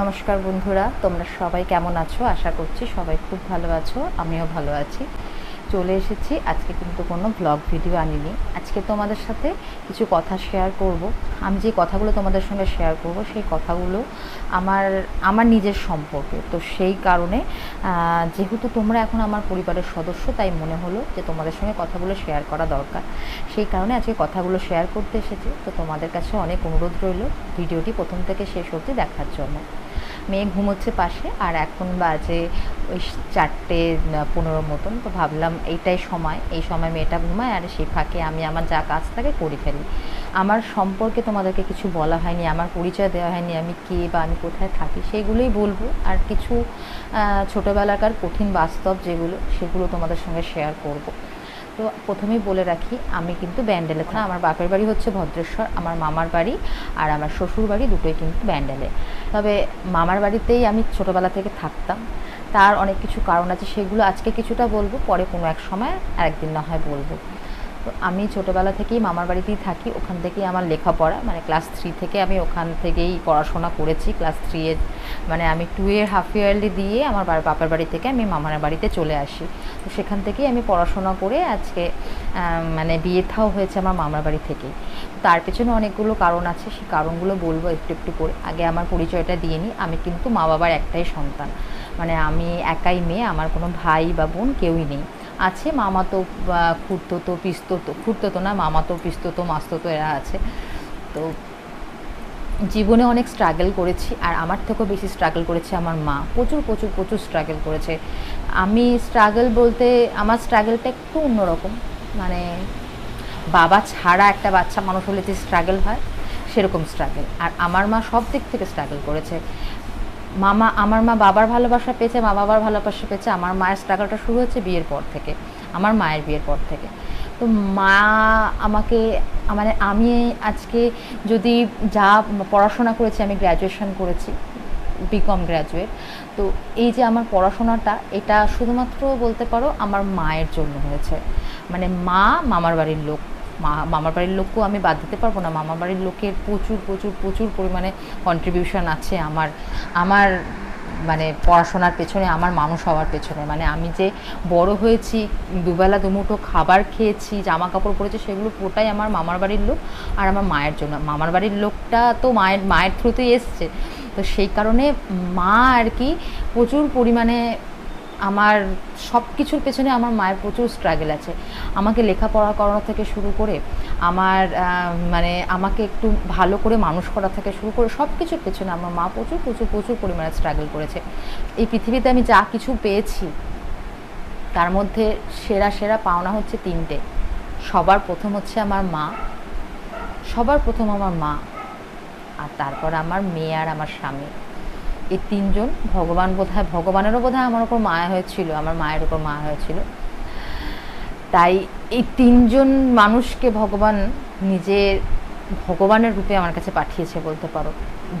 নমস্কার বন্ধুরা, তোমরা সবাই কেমন আছো? আশা করছি সবাই খুব ভালো আছো, আমিও ভালো আছি। চলে এসেছি। আজকে কিন্তু কোনো ব্লগ ভিডিও আনিনি। আজকে তোমাদের সাথে কিছু কথা শেয়ার করব। আমি যে কথাগুলো তোমাদের সঙ্গে শেয়ার করব, সেই কথাগুলো আমার আমার নিজের সম্পর্কে। তো সেই কারণে যেহেতু তোমরা এখন আমার পরিবারের সদস্য, তাই মনে হলো যে তোমাদের সঙ্গে কথাগুলো শেয়ার করা দরকার। সেই কারণে আজকে কথাগুলো শেয়ার করতে এসেছি। তো তোমাদের কাছে অনেক অনুরোধ রইল ভিডিওটি প্রথম থেকে শেষ অবধি দেখার জন্য। মেয়ে ঘুমোচ্ছে পাশে, আর এখন বাজে ওই চারটে পনেরো মতন। তো ভাবলাম এইটাই সময়, এই সময় মেয়েটা ঘুমায়, আর সেই ফাঁকে আমি আমার যা কাজ থাকে করে ফেলি। আমার সম্পর্কে তোমাদেরকে কিছু বলা হয়নি, আমার পরিচয় দেওয়া হয়নি, আমি কে বা আমি কোথায় থাকি, সেগুলোই বলব। আর কিছু ছোটোবেলাকার কঠিন বাস্তব যেগুলো, সেগুলো তোমাদের সঙ্গে শেয়ার করব। তো প্রথমেই বলে রাখি, আমি কিন্তু ব্যান্ডেলে থাকি। আমার বাপের বাড়ি হচ্ছে ভদ্রেশ্বর, আমার মামার বাড়ি আর আমার শ্বশুর বাড়ি দুটোই কিন্তু ব্যান্ডেলে। তবে মামার বাড়িতেই আমি ছোটোবেলা থেকে থাকতাম। তার অনেক কিছু কারণ আছে, সেগুলো আজকে কিছুটা বলব, পরে কোনো এক সময় একদিন না হয় বলব। আমি ছোটোবেলা থেকেই মামার বাড়িতেই থাকি, ওখান থেকেই আমার লেখাপড়া। মানে ক্লাস থ্রি থেকে আমি ওখান থেকেই পড়াশোনা করেছি। ক্লাস থ্রি এর মানে আমি টু এর হাফ ইয়ারলি দিয়ে আমার বাপের বাড়ি থেকে আমি মামার বাড়িতে চলে আসি। তো সেখান থেকেই আমি পড়াশোনা করে আজকে মানে বিয়ে থাও হয়েছে আমার মামার বাড়ি থেকেই। তার পেছনে অনেকগুলো কারণ আছে, সেই কারণগুলো বলব একটু একটু করে। আগে আমার পরিচয়টা দিয়ে নিই। আমি কিন্তু মা বাবার একটাই সন্তান। মানে আমি একাই মেয়ে, আমার কোনো ভাই বা বোন কেউই নেই। আছে, মামাতো খুঁড়তো পিস্ততো খুঁড়তো তো না, মামাতো, পিস্ততো, মাস্ততো এরা আছে। তো জীবনে অনেক স্ট্রাগল করেছি, আর আমার থেকেও বেশি স্ট্রাগল করেছে আমার মা। প্রচুর প্রচুর প্রচুর স্ট্রাগল করেছে। আমি স্ট্রাগল বলতে, আমার স্ট্রাগলটা একটু অন্যরকম। মানে বাবা ছাড়া একটা বাচ্চা মানুষ হলে যে স্ট্রাগল হয়, সেরকম স্ট্রাগল আর আমার মা সব দিক থেকে স্ট্রাগল করেছে। মামা, আমার মা বাবার ভালোবাসা পেয়েছে, মা বাবার ভালোবাসা পেয়েছে, আমার মায়ের স্ট্রাগলটা শুরু হচ্ছে বিয়ের পর থেকে, আমার মায়ের বিয়ের পর থেকে। তো মা আমাকে মানে আমি আজকে যদি যা পড়াশোনা করেছি, আমি গ্র্যাজুয়েশন করেছি বিকম গ্র্যাজুয়েট তো এই যে আমার পড়াশোনাটা, এটা শুধুমাত্র বলতে পারো আমার মায়ের জন্য হয়েছে। মানে মা মামার বাড়ির লোক। মামার বাড়ির লোককেও আমি বাদ দিতে পারব না। মামার বাড়ির লোকের প্রচুর প্রচুর প্রচুর পরিমাণে কন্ট্রিবিউশন আছে আমার আমার মানে পড়াশোনার পেছনে, আমার মানুষ হওয়ার পেছনে। মানে আমি যে বড় হয়েছি, দুবেলা দুমুঠো খাবার খেয়েছি জামা কাপড় পরেছি, সেগুলো পুরোটাই আমার মামার বাড়ির লোক আর আমার মায়ের জন্য। মামার বাড়ির লোকটা তো মায়ের মায়ের থ্রুতেই এসছে। তো সেই কারণে মা আর কি প্রচুর পরিমাণে আমার সব কিছুর পেছনে আমার মায়ের প্রচুর স্ট্রাগল আছে। আমাকে লেখাপড়া করানো থেকে শুরু করে, আমার মানে আমাকে একটু ভালো করে মানুষ করা থেকে শুরু করে সব কিছুর পেছনে আমার মা প্রচুর প্রচুর প্রচুর পরিমাণে স্ট্রাগল করেছে। এই পৃথিবীতে আমি যা কিছু পেয়েছি, তার মধ্যে সেরা সেরা পাওনা হচ্ছে তিনটে। সবার প্রথম হচ্ছে আমার মা, সবার প্রথম আমার মা, আর তারপর আমার মেয়ে আর আমার স্বামী। এই তিনজন ভগবান বোধহয়, ভগবানেরও বোধহয় আমার ওপর মায়া হয়েছিল, আমার মায়ের ওপর মায়া হয়েছিল। তাই এই তিনজন মানুষকে ভগবান নিজের ভগবানের রূপে আমার কাছে পাঠিয়েছে বলতে পারো।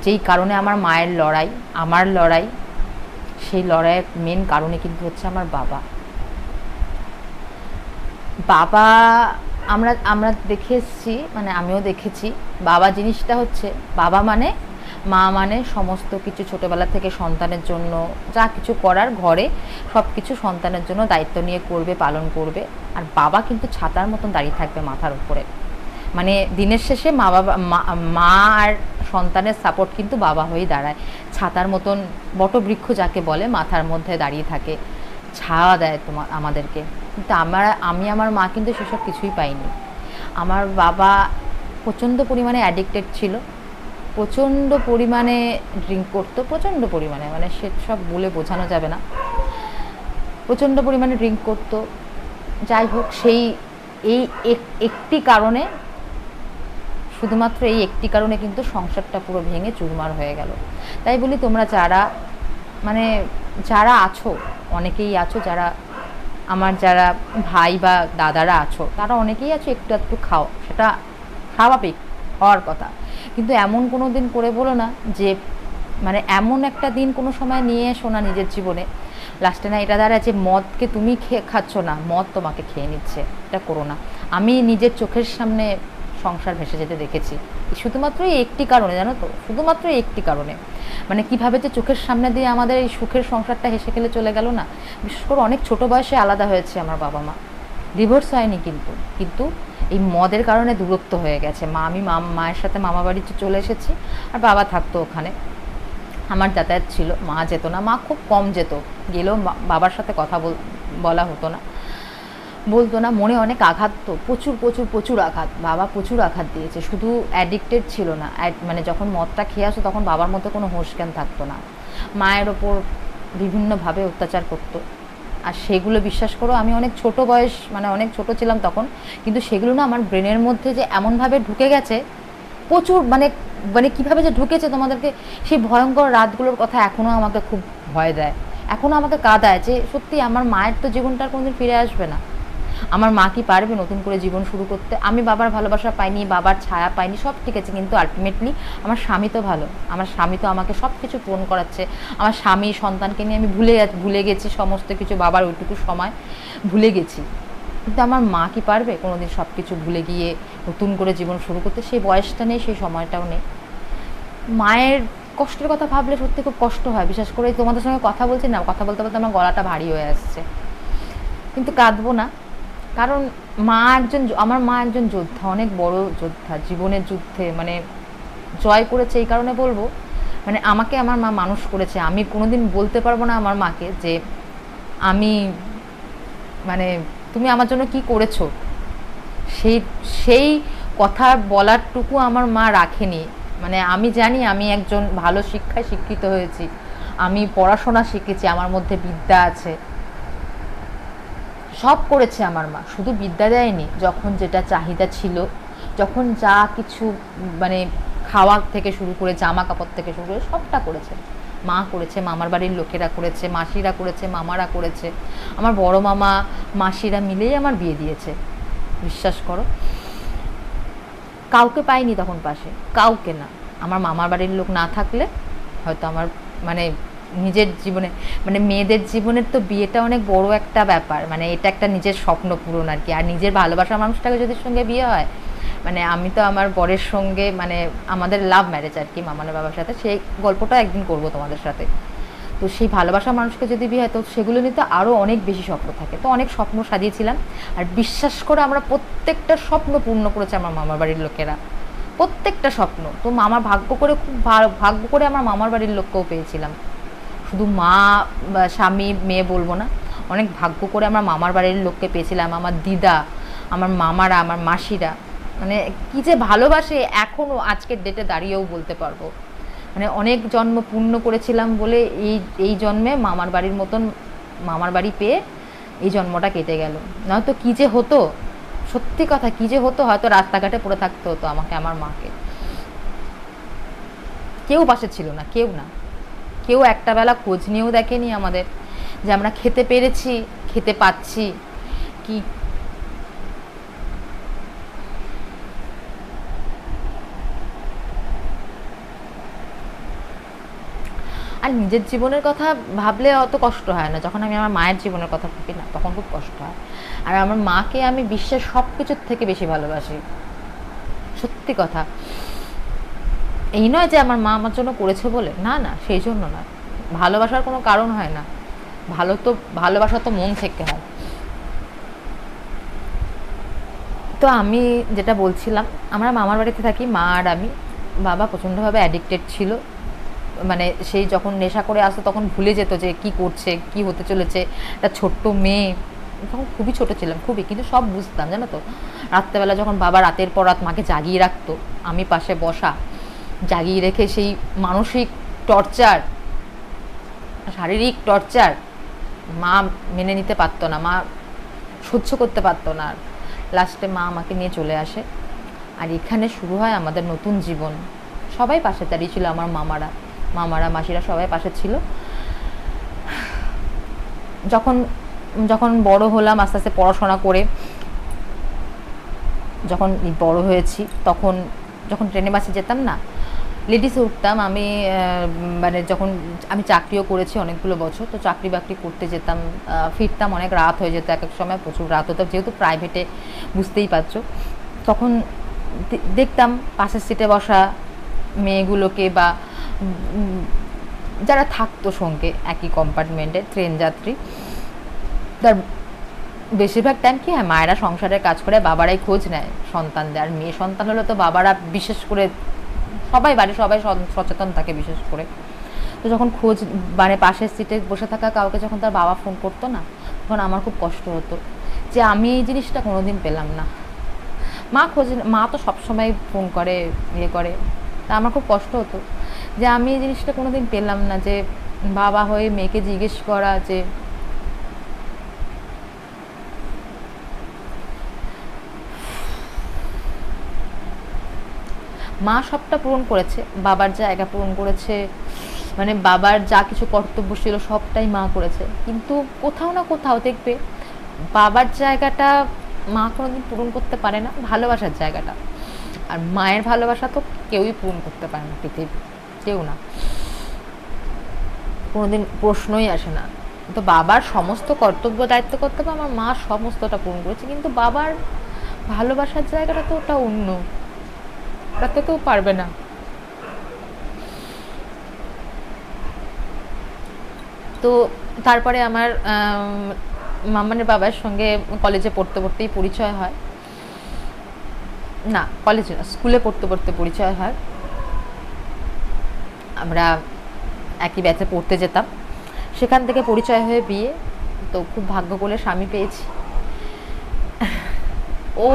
যেই কারণে আমার মায়ের লড়াই, আমার লড়াই, সেই লড়াইয়ের মেন কারণে কিন্তু হচ্ছে আমার বাবা। বাবা, আমরা আমরা দেখে এসেছি মানে আমিও দেখেছি, বাবা জিনিসটা হচ্ছে, বাবা মানে মা মানে সমস্ত কিছু ছোটোবেলা থেকে সন্তানের জন্য, যা কিছু করার ঘরে সব কিছু সন্তানের জন্য দায়িত্ব নিয়ে করবে, পালন করবে। আর বাবা কিন্তু ছাতার মতন দাঁড়িয়ে থাকবে মাথার উপরে। মানে দিনের শেষে মা বাবা, মা- আর সন্তানের সাপোর্ট কিন্তু বাবা হয়েই দাঁড়ায়। ছাতার মতন বটবৃক্ষ যাকে বলে, মাথার মধ্যে দাঁড়িয়ে থাকে। ছায়া দেয় তোমার আমাদেরকে। কিন্তু আমার, আমি আমার মা কিন্তু সেসব কিছুই পাইনি। আমার বাবা প্রচণ্ড পরিমাণে অ্যাডিক্টেড ছিল। প্রচণ্ড পরিমাণে ড্রিঙ্ক করতো, প্রচণ্ড পরিমাণে মানে সে সব বলে বোঝানো যাবে না। প্রচণ্ড পরিমাণে ড্রিঙ্ক করতো। যাই হোক, সেই, এই এক- একটি কারণে, শুধুমাত্র এই একটি কারণে কিন্তু সংসারটা পুরো ভেঙে চুরমার হয়ে গেল। তাই বলি তোমরা যারা মানে যারা আছো, অনেকেই আছো, যারা আমার যারা ভাই বা দাদারা আছো, তারা অনেকেই আছো, একটু একটু খাও, সেটা স্বাভাবিক হওয়ার কথা। কিন্তু এমন কোনো দিন করে বলো না যে মানে এমন একটা দিন কোনো সময় নিয়ে এসো না নিজের জীবনে। লাস্টে না এটা দ্বারা যে, মদকে তুমি খেয়ে খাচ্ছ না, মদ তোমাকে খেয়ে নিচ্ছে। এটা করো না। আমি নিজের চোখের সামনে সংসার ভেসে যেতে দেখেছি। শুধুমাত্র একটি কারণে, জানো তো? শুধুমাত্র একটি কারণে। মানে কীভাবে যে চোখের সামনে দিয়ে আমাদের এই সুখের সংসারটা হেসে খেলে চলে গেল না? বিশেষ করে অনেক ছোট বয়সে আলাদা হয়েছে আমার বাবা মা। ডিভোর্স হয়নি কিন্তু। কিন্তু এই মদের কারণে দূরত্ব হয়ে গেছে। মা, আমি মা, মায়ের সাথে মামা বাড়িতে চলে এসেছি আর বাবা থাকতো ওখানে। আমার যাতায়াত ছিল। মা যেত না। মা খুব কম যেত। গেলেও বাবার সাথে কথা বল হতো না। বলতো না, মনে অনেক আঘাত তো। প্রচুর প্রচুর প্রচুর আঘাত। বাবা প্রচুর আঘাত দিয়েছে। শুধু অ্যাডিক্টেড ছিল না। মানে যখন মদটা খেয়ে আসতো তখন বাবার মধ্যে কোনো হোশ জ্ঞান থাকতো না। মায়ের ওপর বিভিন্নভাবে অত্যাচার করতো। আর সেগুলো বিশ্বাস করো, আমি অনেক ছোট বয়স মানে অনেক ছোট ছিলাম তখন, কিন্তু সেগুলো না আমার ব্রেনের মধ্যে যে এমনভাবে ঢুকে গেছে, প্রচুর মানে মানে কীভাবে যে ঢুকেছে তোমাদেরকে, সেই ভয়ঙ্কর রাতগুলোর কথা এখনও আমাকে খুব ভয় দেয়। এখনও আমাকে কাঁদায় যে সত্যি আমার মায়ের তো জীবনটা আর কোনোদিন ফিরে আসবে না। আমার মা কি পারবে নতুন করে জীবন শুরু করতে? আমি বাবার ভালোবাসা পাইনি, বাবার ছায়া পাইনি, সব ঠিক আছে, কিন্তু আলটিমেটলি আমার স্বামী তো ভালো। আমার স্বামী তো আমাকে সব কিছু পূরণ করাচ্ছে। আমার স্বামী সন্তানকে নিয়ে আমি ভুলে ভুলে গেছি সমস্ত কিছু বাবার ওইটুকু সময়, ভুলে গেছি। কিন্তু আমার মা কি পারবে কোনোদিন সব কিছু ভুলে গিয়ে নতুন করে জীবন শুরু করতে? সেই বয়সটা নেই, সেই সময়টাও নেই। মায়ের কষ্টের কথা ভাবলে সত্যি খুব কষ্ট হয়, বিশেষ করে তোমাদের সঙ্গে কথা বলছি না, কথা বলতে বলতে আমার গলাটা ভারী হয়ে আসছে। কিন্তু কাঁদবো না। কারণ মা একজন আমার মা একজন যোদ্ধা, অনেক বড় যোদ্ধা, জীবনের যুদ্ধে মানে জয় করেছে এই কারণে বলব। মানে আমাকে আমার মা মানুষ করেছে। আমি কোনোদিন বলতে পারব না আমার মাকে যে আমি মানে তুমি আমার জন্য কি করেছ? সেই সেই কথা বলারটুকু আমার মা রাখেনি। মানে আমি জানি আমি একজন ভালো শিক্ষায় শিক্ষিত হয়েছি। আমি পড়াশোনা শিখেছি, আমার মধ্যে বিদ্যা আছে। সব করেছে আমার মা, শুধু বিদ্যা দেয়নি, যখন যেটা চাহিদা ছিল, যখন যা কিছু মানে খাওয়া থেকে শুরু করে জামা কাপড় থেকে শুরু করে সবটা করেছে। মা করেছে, মামার বাড়ির লোকেরা করেছে, মাসিরা করেছে, মামারা করেছে। আমার বড় মামা, মাসিরা মিলেই আমার বিয়ে দিয়েছে। বিশ্বাস করো। কাউকে পাইনি তখন পাশে, কাউকে না। আমার মামার বাড়ির লোক না থাকলে হয়তো আমার মানে নিজের জীবনে মানে মেয়েদের জীবনের তো বিয়েটা অনেক বড় একটা ব্যাপার মানে এটা একটা নিজের স্বপ্ন পূরণ আর কি। আর নিজের ভালোবাসার মানুষটাকে যদি সঙ্গে বিয়ে হয় মানে আমি তো আমার বরের সঙ্গে মানে আমাদের লাভ ম্যারেজ আর কি, মামানের বাবার সাথে, সেই গল্পটা একদিন করব তোমাদের সাথে। তো সেই ভালোবাসা মানুষকে যদি বিয়ে হয়, তো সেগুলো নিয়ে তো আরও অনেক বেশি স্বপ্ন থাকে। তো অনেক স্বপ্ন সাজিয়েছিলাম। আর বিশ্বাস করে আমরা প্রত্যেকটা স্বপ্ন পূর্ণ করেছে আমার মামার বাড়ির লোকেরা। প্রত্যেকটা স্বপ্ন। তো মামার ভাগ্য করে খুব ভাগ্য করে আমার মামার বাড়ির লোককেও পেয়েছিলাম। শুধু মা, বা স্বামী, মেয়ে বলব না। অনেক ভাগ্য করে আমার মামার বাড়ির লোককে পেয়েছিলাম, আমার দিদা, আমার মামারা, আমার মাসিরা। মানে কি যে ভালোবাসে এখনও আজকের ডেটে দাঁড়িয়েও বলতে পারব। মানে অনেক জন্ম পূর্ণ করেছিলাম বলে এই এই জন্মে মামার বাড়ির মতন মামার বাড়ি পেয়ে এই জন্মটা কেটে গেল। নয়তো কী যে হতো, সত্যি কথা কী যে হতো, হয়তো রাস্তাঘাটে পড়ে থাকতে হতো আমাকে, আমার মাকে। কেউ পাশে ছিল না, কেউ না। কেউ একটা বেলা খোঁজ নিয়েও দেখেনি আমাদের যে আমরা খেতে পেরেছি, খেতে পাচ্ছি, কি আর নিজের জীবনের কথা ভাবলে অত কষ্ট হয় না। যখন আমি আমার মায়ের জীবনের কথা ভাবি না, তখন খুব কষ্ট হয়। আর আমার মাকে আমি বিশ্বের সব কিছুর থেকে বেশি ভালোবাসি। সত্যি কথা। এই নয় যে আমার মা আমার জন্য করেছে বলে। না না, সেই জন্য না ভালোবাসার কোনো কারণ হয় না। ভালো তো, ভালোবাসা তো মন থেকে হয়। তো আমি যেটা বলছিলাম, আমরা মামার বাড়িতে থাকি, মা আর আমি। বাবা প্রচণ্ডভাবে অ্যাডিক্টেড ছিল। মানে সেই যখন নেশা করে আসতো তখন ভুলে যেত যে কি করছে, কি হতে চলেছে। একটা ছোট্ট মেয়ে। তখন খুবই ছোট ছিলাম, খুবই। কিন্তু সব বুঝতাম, জানো তো? রাত্রেবেলা যখন বাবা রাতের পর রাত মাকে জাগিয়ে রাখতো, আমি পাশে বসা জাগিয়ে রেখে সেই মানসিক টর্চার শারীরিক টর্চার মা মেনে নিতে পারতো না, মা সহ্য করতে পারতো না। আর লাস্টে মা আমাকে নিয়ে চলে আসে। আর এখানে শুরু হয় আমাদের নতুন জীবন। সবাই পাশে দাঁড়িয়েছিল আমার মামারা। মামারা, মাসিরা সবাই পাশে ছিল। যখন যখন বড় হলাম, আস্তে আস্তে পড়াশোনা করে যখন বড় হয়েছি, তখন, যখন ট্রেনে বাসে যেতাম না লেডিসে উঠতাম, আমি মানে যখন আমি চাকরিও করেছি অনেকগুলো বছর, তো চাকরি বাকরি করতে যেতাম ফিরতাম, অনেক রাত হয়ে যেত এক এক সময়, প্রচুর রাত হতো, যেহেতু প্রাইভেটে বুঝতেই পারছ। তখন দেখতাম পাশের সিটে বসা মেয়েগুলোকে বা যারা থাকতো সঙ্গে একই কম্পার্টমেন্টে ট্রেন যাত্রী, তার বেশিরভাগ টাইম কি হয়, মায়েরা সংসারের কাজ করে, বাবারাই খোঁজ নেয় সন্তানদের, আর মেয়ে সন্তান হলে তো বাবারা বিশেষ করে সবাই বাড়ি সবাই সচেতন থাকে বিশেষ করে। তো যখন খোঁজ মানে পাশের সিটে বসে থাকা কাউকে যখন তার বাবা ফোন করতো না, তখন আমার খুব কষ্ট হতো যে আমি এই জিনিসটা কোনোদিন পেলাম না। মা খোঁজ, মা তো সবসময় ফোন করে ইয়ে করে। তা আমার খুব কষ্ট হতো যে আমি এই জিনিসটা কোনোদিন পেলাম না যে বাবা হয়ে মেয়েকে জিজ্ঞেস করা, যে মা সবটা পূরণ করেছে, বাবার জায়গা পূরণ করেছে মানে বাবার যা কিছু কর্তব্য ছিল সবটাই মা করেছে। কিন্তু কোথাও না কোথাও দেখবে, বাবার জায়গাটা মা কোনোদিন পূরণ করতে পারে না, ভালোবাসার জায়গাটা। আর মায়ের ভালোবাসা তো কেউই পূরণ করতে পারে না পৃথিবী কেউ না। কোনোদিন প্রশ্নই আসে না। তো বাবার সমস্ত কর্তব্য দায়িত্ব কর্তব্য, আমার মা সমস্তটা পূরণ করেছে, কিন্তু বাবার ভালোবাসার জায়গাটা তো ওটা অন্য। ওটা তো কেউ পারবে না। তো তারপরে আমার আম, মামানের বাবার সঙ্গে কলেজে পড়তে পড়তেই পরিচয় হয়। না কলেজে না স্কুলে পড়তে পড়তে পরিচয় হয়। আমরা একই ব্যাচে পড়তে যেতাম। সেখান থেকে পরিচয় হয়ে বিয়ে। তো খুব ভাগ্য করে স্বামী পেয়েছি। ও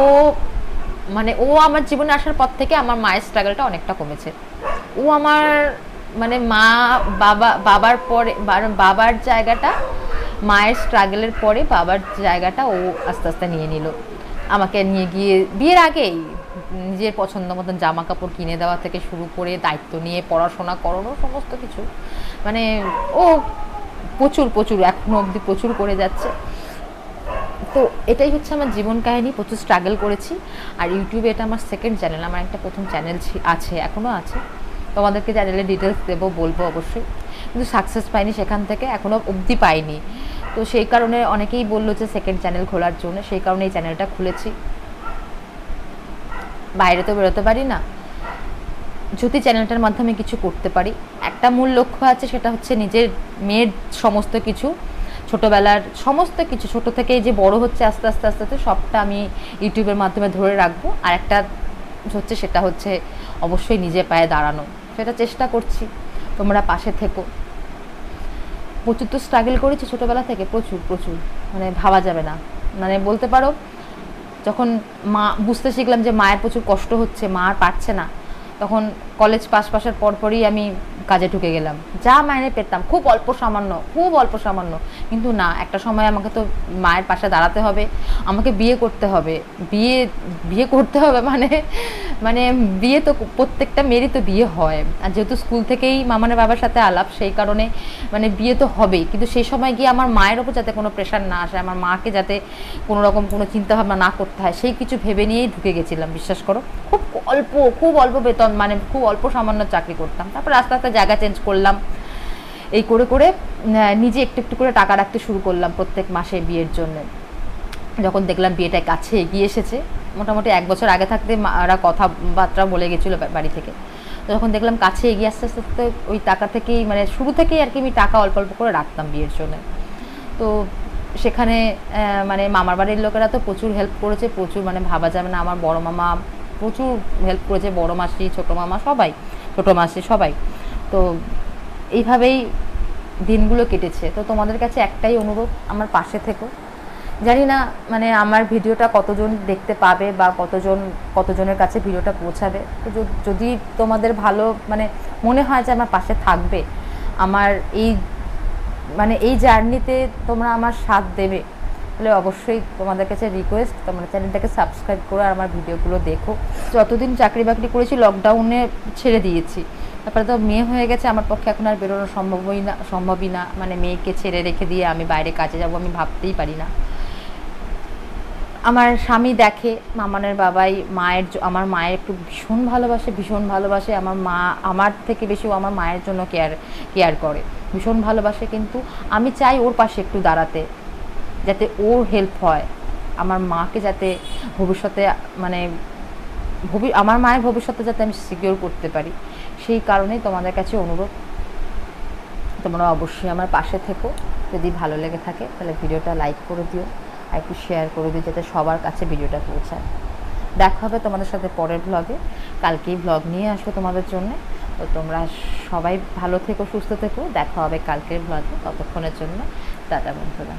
মানে ও আমার জীবনে আসার পর থেকে আমার মায়ের স্ট্রাগলটা অনেকটা কমেছে। ও আমার মানে মা, বাবা, বাবার পরে বাবার জায়গাটা, মায়ের স্ট্রাগলের পরে বাবার জায়গাটা ও আস্তে আস্তে নিয়ে নিল। আমাকে নিয়ে গিয়ে, বিয়ের আগেই নিজের পছন্দ মতন জামা কাপড় কিনে দেওয়া থেকে শুরু করে দায়িত্ব নিয়ে পড়াশোনা, করানো সমস্ত কিছু। মানে ও প্রচুর প্রচুর, এখনও অবধি প্রচুর করে যাচ্ছে। তো এটাই হচ্ছে আমার জীবন কাহিনী, প্রচুর স্ট্রাগল করেছি। আর ইউটিউবে এটা আমার সেকেন্ড চ্যানেল আমার একটা প্রথম চ্যানেল আছে এখনও আছে। তোমাদেরকে চ্যানেলে ডিটেলস দেবো, বলব অবশ্যই। কিন্তু সাকসেস পাইনি সেখান থেকে এখনও অবধি পাইনি। তো সেই কারণে অনেকেই বলল যে সেকেন্ড চ্যানেল খোলার জন্য, সেই কারণে এই চ্যানেলটা খুলেছি। বাইরে তো বেরোতে পারি না। যদি চ্যানেলটার মাধ্যমে কিছু করতে পারি। একটা মূল লক্ষ্য আছে, সেটা হচ্ছে নিজের, মেয়ের সমস্ত কিছু ছোটোবেলার সমস্ত কিছু, ছোট থেকে যে বড় হচ্ছে আস্তে আস্তে আস্তে আস্তে সবটা আমি ইউটিউবের মাধ্যমে ধরে রাখব। আর একটা হচ্ছে সেটা হচ্ছে অবশ্যই নিজে পায়ে দাঁড়ানো। সেটা চেষ্টা করছি। তোমরা পাশে থেকো। প্রচুর তো স্ট্রাগল করেছি ছোটোবেলা থেকে, প্রচুর প্রচুর। মানে ভাবা যাবে না। মানে বলতে পারো, যখন মা, বুঝতে শিখলাম যে মায়ের প্রচুর কষ্ট হচ্ছে, মা আর পারছে না, তখন কলেজ পাশ পাশের পরপরই আমি কাজে ঢুকে গেলাম। যা মাইনে পেতাম, খুব অল্প সামান্য, খুব অল্প সামান্য। কিন্তু না, একটা সময় আমাকে তো মায়ের পাশে দাঁড়াতে হবে, আমাকে বিয়ে করতে হবে। বিয়ে বিয়ে করতে হবে মানে মানে বিয়ে তো প্রত্যেকটা মেয়েরই তো বিয়ে হয়। আর যেহেতু স্কুল থেকেই মামানের বাবার সাথে আলাপ, সেই কারণে মানে বিয়ে তো হবেই। কিন্তু সেই সময় গিয়ে আমার মায়ের ওপর যাতে কোনো প্রেশার না আসে, আমার মাকে যাতে কোনো রকম কোনো চিন্তাভাবনা না করতে হয়, সেই কিছু ভেবে নিয়েই ঢুকে গেছিলাম, বিশ্বাস করো। খুব অল্প খুব অল্প বেতন মানে খুব অল্প সামান্য চাকরি করতাম। তারপর আস্তে আস্তে জায়গা চেঞ্জ করলাম। এই করে করে নিজে একটু একটু করে টাকা রাখতে শুরু করলাম প্রত্যেক মাসে বিয়ের জন্য। যখন দেখলাম বিয়েটা কাছে এগিয়ে এসেছে, মোটামুটি এক বছর আগে থাকতে মারা কথাবার্তা বলে গেছিল বাড়ি থেকে। তো যখন দেখলাম কাছে এগিয়ে আস্তে আস্তে আস্তে ওই টাকা থেকেই মানে শুরু থেকেই আর কি আমি টাকা অল্প অল্প করে রাখতাম বিয়ের জন্য। তো সেখানে মানে মামার বাড়ির লোকেরা তো প্রচুর হেল্প করেছে, প্রচুর মানে ভাবা যাবে না আমার বড় মামা, প্রচুর হেল্প করেছে, বড় মাসি, ছোটো মামা, সবাই, ছোটো মাসি সবাই। তো এইভাবেই দিনগুলো কেটেছে। তো তোমাদের কাছে একটাই অনুরোধ, আমার পাশে থেকো। জানি না মানে আমার ভিডিওটা কতজন দেখতে পাবে বা কতজন, কতজনের কাছে ভিডিওটা পৌঁছাবে। তো যদি তোমাদের ভালো মানে মনে হয় যে আমার পাশে থাকবে, আমার এই মানে এই জার্নিতে তোমরা আমার সাথ দেবে, তাহলে অবশ্যই তোমাদের কাছে রিকোয়েস্ট তোমরা চ্যানেলটাকে সাবস্ক্রাইব করো আর আমার ভিডিওগুলো দেখো। যতদিন চাকরি বাকরি করেছি লকডাউনে ছেড়ে দিয়েছি। তারপরে তো মেয়ে হয়ে গেছে, আমার পক্ষে এখন আর বেরোনো সম্ভবই না সম্ভবই না। মানে মেয়েকে ছেড়ে রেখে দিয়ে আমি বাইরে কাজে যাব, আমি ভাবতেই পারি না। আমার স্বামী দেখে, মামানের বাবাই মায়ের আমার মায়ের একটু ভীষণ ভালোবাসে ভীষণ ভালোবাসে। আমার মা, আমার থেকে বেশি ও আমার মায়ের জন্য কেয়ার কেয়ার করে। ভীষণ ভালোবাসে কিন্তু আমি চাই ওর পাশে একটু দাঁড়াতে, যাতে ওর হেল্প হয়। আমার মাকে যাতে ভবিষ্যতে মানে ভবি, আমার মায়ের ভবিষ্যতে যাতে আমি সিকিউর করতে পারি। সেই কারণেই তোমাদের কাছে অনুরোধ। তোমরা অবশ্যই আমার পাশে থেকো। যদি ভালো লেগে থাকে, তাহলে ভিডিওটা লাইক করে দিও আর একটু শেয়ার করে দিও যাতে সবার কাছে ভিডিওটা পৌঁছায়। দেখা হবে তোমাদের সাথে পরের ব্লগে কালকেই ব্লগ নিয়ে আসব তোমাদের জন্য। তো তোমরা সবাই ভালো থেকো, সুস্থ থেকো। দেখা হবে কালকের ব্লগে ততক্ষণের জন্য টাটা বন্ধুরা।